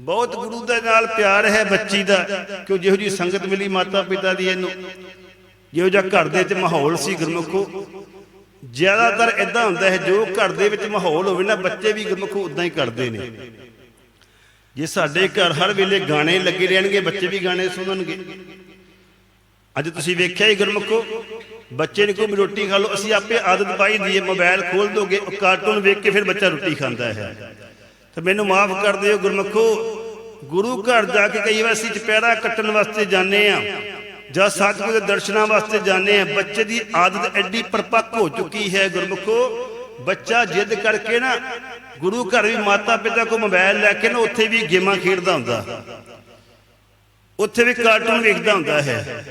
ਬਹੁਤ ਗੁਰੂ ਦੇ ਨਾਲ ਪਿਆਰ ਹੈ ਬੱਚੀ ਦਾ ਕਿਉਂ ਜਿਹੋ ਜੀ ਸੰਗਤ ਮਿਲੀ ਮਾਤਾ ਪਿਤਾ ਦੀ ਇਹਨੂੰ। ਜਿਹੋ ਜਿਹਾ ਘਰ ਦੇ ਵਿੱਚ ਮਾਹੌਲ ਸੀ ਗੁਰਮੁਖੋ। ਜ਼ਿਆਦਾਤਰ ਇਦਾਂ ਹੁੰਦਾ ਹੈ, ਜੋ ਘਰ ਦੇ ਵਿੱਚ ਮਾਹੌਲ ਹੋਵੇ ਨਾ, ਬੱਚੇ ਵੀ ਗੁਰਮੁਖੋ ਉਦਾਂ ਹੀ ਕਰਦੇ ਨੇ। ਜੇ ਸਾਡੇ ਘਰ ਹਰ ਵੇਲੇ ਗਾਣੇ ਲੱਗੇ ਰਹਿਣਗੇ, ਬੱਚੇ ਵੀ ਗਾਣੇ ਸੁਣਨਗੇ। ਅੱਜ ਤੁਸੀਂ ਵੇਖਿਆ ਹੀ ਗੁਰਮੁਖੋ, ਬੱਚੇ ਨੇ ਕੋਈ ਰੋਟੀ ਖਾ ਲਓ, ਅਸੀਂ ਆਪੇ ਆਦਤ ਪਾਈ ਦੀ ਹੈ ਮੋਬਾਈਲ ਖੋਲ ਦੋਗੇ, ਉਹ ਕਾਰਟੂਨ ਵੇਖ ਕੇ ਫਿਰ ਬੱਚਾ ਰੋਟੀ ਖਾਂਦਾ ਹੈ। ਤੇ ਮੈਨੂੰ ਮਾਫ ਕਰ ਦਿਓ ਗੁਰਮੁਖੋ। ਗੁਰੂ ਘਰ ਜਾ ਕੇ ਕਈ ਵਾਰ ਅਸੀਂ ਚਪੈੜਾ ਕੱਟਣ ਵਾਸਤੇ ਜਾਂਦੇ ਆ, ਜਾਂ ਸਤਿਗੁਰੂ ਦੇ ਦਰਸ਼ਨਾਂ ਵਾਸਤੇ ਜਾਂਦੇ ਆ। ਬੱਚੇ ਦੀ ਆਦਤ ਐਡੀ ਪਰਪੱਕ ਹੋ ਚੁੱਕੀ ਹੈ ਗੁਰਮੁਖੋ। ਬੱਚਾ ਜਿੱਦ ਕਰਕੇ ਨਾ ਗੁਰੂ ਘਰ ਵੀ ਮਾਤਾ ਪਿਤਾ ਕੋ ਮੋਬਾਈਲ ਲੈ ਕੇ ਨਾ ਉੱਥੇ ਵੀ ਗੇਮਾਂ ਖੇਡਦਾ ਹੁੰਦਾ। ਉੱਥੇ ਵੀ ਕਾਰਟੂਨ ਵੇਖਦਾ ਹੁੰਦਾ ਹੈ।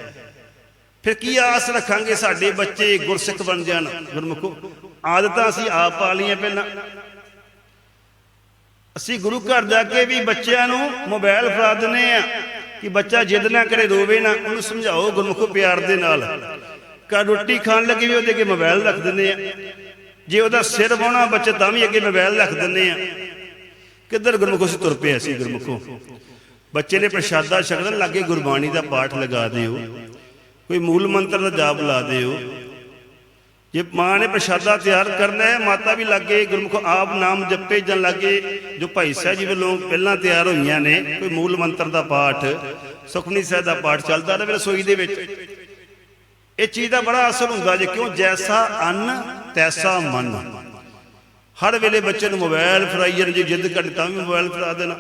ਫਿਰ ਕੀ ਆਸ ਰੱਖਾਂਗੇ ਸਾਡੇ ਬੱਚੇ ਗੁਰਸਿੱਖ ਬਣ ਜਾਣ ਗੁਰਮੁਖੋ? ਆਦਤਾਂ ਅਸੀਂ ਆਪ ਪਾ ਲਈਆਂ ਪਹਿਲਾਂ। ਅਸੀਂ ਗੁਰੂ ਘਰ ਜਾ ਕੇ ਵੀ ਬੱਚਿਆਂ ਨੂੰ ਮੋਬਾਈਲ ਫੜਾ ਦਿੰਦੇ ਆ ਕਿ ਬੱਚਾ ਜਿੱਦ ਨਾ ਕਰੇ ਰੋਵੇ ਨਾ, ਉਹਨੂੰ ਸਮਝਾਓ ਗੁਰਮੁਖ ਪਿਆਰ ਦੇ ਨਾਲ। ਕਾ ਰੋਟੀ ਖਾਣ ਲੱਗੇ ਵੀ ਉਹਦੇ ਅੱਗੇ ਮੋਬਾਈਲ ਰੱਖ ਦਿੰਦੇ ਆ ਜੇ ਉਹਦਾ ਸਿਰ ਵਾਉਣਾ ਬੱਚਾ ਤਾਂ ਵੀ ਅੱਗੇ ਮੋਬਾਈਲ ਰੱਖ ਦਿੰਦੇ ਆ ਕਿੱਧਰ ਗੁਰਮੁਖੋ ਅਸੀਂ ਤੁਰ ਪਏ ਅਸੀਂ ਗੁਰਮੁਖੋ? ਬੱਚੇ ਨੇ ਪ੍ਰਸ਼ਾਦਾ ਛਕਣ ਲੱਗੇ, ਗੁਰਬਾਣੀ ਦਾ ਪਾਠ ਲਗਾ ਦਿਓ। ਕੋਈ ਮੂਲ ਮੰਤਰ ਦਾ ਜਾਪ ਲਾ ਦਿਓ। ਜੇ ਮਾਂ ਨੇ ਪ੍ਰਸ਼ਾਦਾ ਤਿਆਰ ਕਰਨਾ ਹੈ, ਮਾਤਾ ਵੀ ਲੱਗੇ, ਗੁਰਮੁਖ ਆਪ ਨਾਮ ਜਪੇ ਜਨ ਲੱਗੇ, ਜੋ ਭਾਈ ਸਾਹਿਬ ਜੀ ਵੱਲੋਂ ਪਹਿਲਾਂ ਤਿਆਰ ਹੋਈਆਂ ਨੇ, ਕੋਈ ਮੂਲ ਮੰਤਰ ਦਾ ਪਾਠ, ਸੁਖਮਨੀ ਸਾਹਿਬ ਦਾ ਪਾਠ ਚੱਲਦਾ ਰਹੇ ਰਸੋਈ ਦੇ ਵਿੱਚ। ਇਹ ਚੀਜ਼ ਦਾ ਬੜਾ ਅਸਰ ਹੁੰਦਾ ਜੇ ਕਿਉਂ? ਜੈਸਾ ਅੰਨ, ਤੈਸਾ ਮਨ। ਹਰ ਵੇਲੇ ਬੱਚੇ ਨੂੰ ਮੋਬਾਈਲ ਫਰਾਈ ਜਾਣ ਜੇ ਜਿੱਦ ਕਰਦੇ ਤਾਂ ਵੀ ਮੋਬਾਈਲ ਫੜਾ ਦੇਣਾ।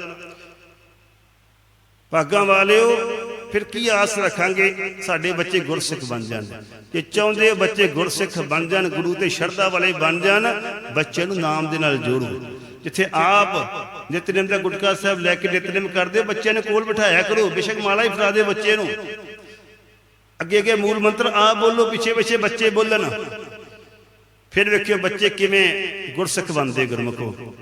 ਭਾਗਾਂ ਵਾਲਿਓ ਫਿਰ ਕੀ ਆਸ ਰੱਖਾਂਗੇ? ਸਾਡੇ ਬੱਚੇ ਗੁਰਸਿੱਖ ਬਣ ਜਾਣ। ਜੇ ਚਾਹੁੰਦੇ ਹੋ ਬੱਚੇ ਗੁਰਸਿੱਖ ਬਣ ਜਾਣ ਗੁਰੂ ਤੇ ਸ਼ਰਧਾ ਵਾਲੇ ਬਣ ਜਾਣ ਬੱਚੇ ਨੂੰ ਨਾਮ ਦੇ ਨਾਲ ਜੋੜੋ। ਜਿੱਥੇ ਆਪ ਨਿਤਨੇਮ ਦਾ ਗੁਟਕਾ ਸਾਹਿਬ ਲੈ ਕੇ ਨਿਤਨੇਮ ਕਰਦੇ ਹੋ, ਬੱਚਿਆਂ ਨੂੰ ਕੋਲ ਬਿਠਾਇਆ ਕਰੋ ਬੇਸ਼ੱਕ ਮਾਲਾ ਹੀ ਫੜਾ ਦੇ ਬੱਚੇ ਨੂੰ। ਅੱਗੇ ਅੱਗੇ ਮੂਲ ਮੰਤਰ ਆਪ ਬੋਲੋ ਪਿੱਛੇ ਪਿੱਛੇ ਬੱਚੇ ਬੋਲਣ। ਫਿਰ ਵੇਖਿਓ ਬੱਚੇ ਕਿਵੇਂ ਗੁਰਸਿੱਖ ਬਣਦੇ ਗੁਰਮੁਖੋ।